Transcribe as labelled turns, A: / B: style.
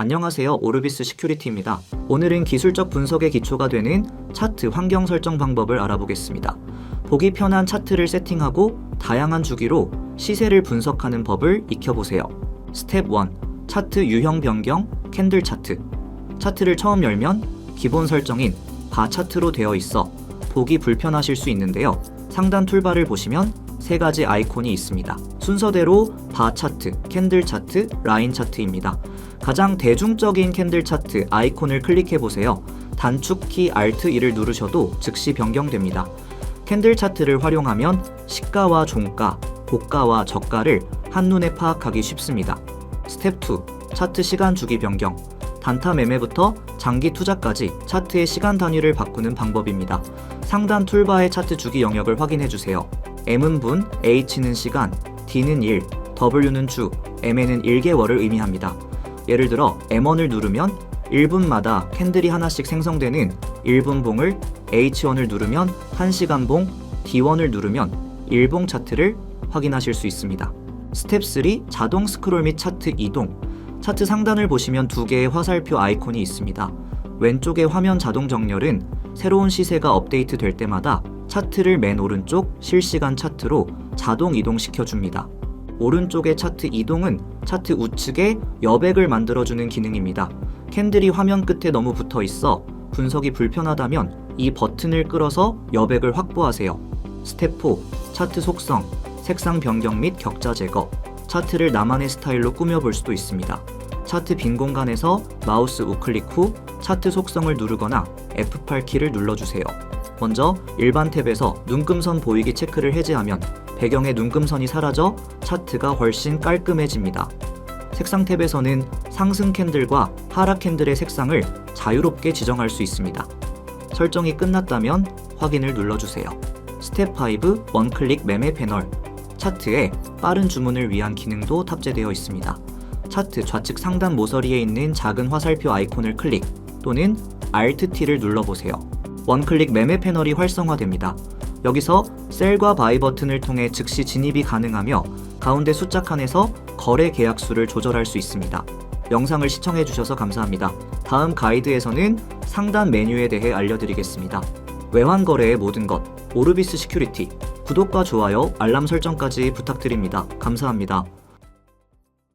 A: 안녕하세요. 오르비스 시큐리티입니다. 오늘은 기술적 분석의 기초가 되는 차트 환경 설정 방법을 알아보겠습니다. 보기 편한 차트를 세팅하고 다양한 주기로 시세를 분석하는 법을 익혀보세요. 스텝 1. 차트 유형 변경 캔들 차트. 차트를 처음 열면 기본 설정인 바 차트로 되어 있어 보기 불편하실 수 있는데요. 상단 툴바를 보시면 세 가지 아이콘이 있습니다. 순서대로 바 차트, 캔들 차트, 라인 차트입니다. 가장 대중적인 캔들 차트 아이콘을 클릭해 보세요. 단축키 Alt 2를 누르셔도 즉시 변경됩니다. 캔들 차트를 활용하면 시가와 종가, 고가와 저가를 한눈에 파악하기 쉽습니다. 스텝 2. 차트 시간 주기 변경. 단타 매매부터 장기 투자까지 차트의 시간 단위를 바꾸는 방법입니다. 상단 툴바의 차트 주기 영역을 확인해 주세요. M은 분, H는 시간, D는 일, W는 주, M에는 1개월을 의미합니다. 예를 들어 M1을 누르면 1분마다 캔들이 하나씩 생성되는 1분 봉을 H1을 누르면 1시간 봉, D1을 누르면 1봉 차트를 확인하실 수 있습니다. 스텝 3 자동 스크롤 및 차트 이동. 차트 상단을 보시면 두 개의 화살표 아이콘이 있습니다. 왼쪽의 화면 자동 정렬은 새로운 시세가 업데이트 될 때마다 차트를 맨 오른쪽 실시간 차트로 자동 이동시켜 줍니다. 오른쪽의 차트 이동은 차트 우측에 여백을 만들어주는 기능입니다. 캔들이 화면 끝에 너무 붙어 있어 분석이 불편하다면 이 버튼을 끌어서 여백을 확보하세요. 4 차트 속성, 색상 변경 및 격자 제거. 차트를 나만의 스타일로 꾸며볼 수도 있습니다. 차트 빈 공간에서 마우스 우클릭 후 차트 속성을 누르거나 F8 키를 눌러주세요. 먼저 일반 탭에서 눈금선 보이기 체크를 해제하면 배경의 눈금선이 사라져 차트가 훨씬 깔끔해집니다. 색상 탭에서는 상승 캔들과 하락 캔들의 색상을 자유롭게 지정할 수 있습니다. 설정이 끝났다면 확인을 눌러주세요. 스텝 5 원클릭 매매 패널 차트에 빠른 주문을 위한 기능도 탑재되어 있습니다. 차트 좌측 상단 모서리에 있는 작은 화살표 아이콘을 클릭 또는 Alt T를 눌러보세요. 원클릭 매매 패널이 활성화됩니다. 여기서 셀과 바이 버튼을 통해 즉시 진입이 가능하며 가운데 숫자 칸에서 거래 계약 수를 조절할 수 있습니다. 영상을 시청해 주셔서 감사합니다. 다음 가이드에서는 상단 메뉴에 대해 알려드리겠습니다. 외환 거래의 모든 것, 오르비스 시큐리티. 구독과 좋아요, 알람 설정까지 부탁드립니다. 감사합니다.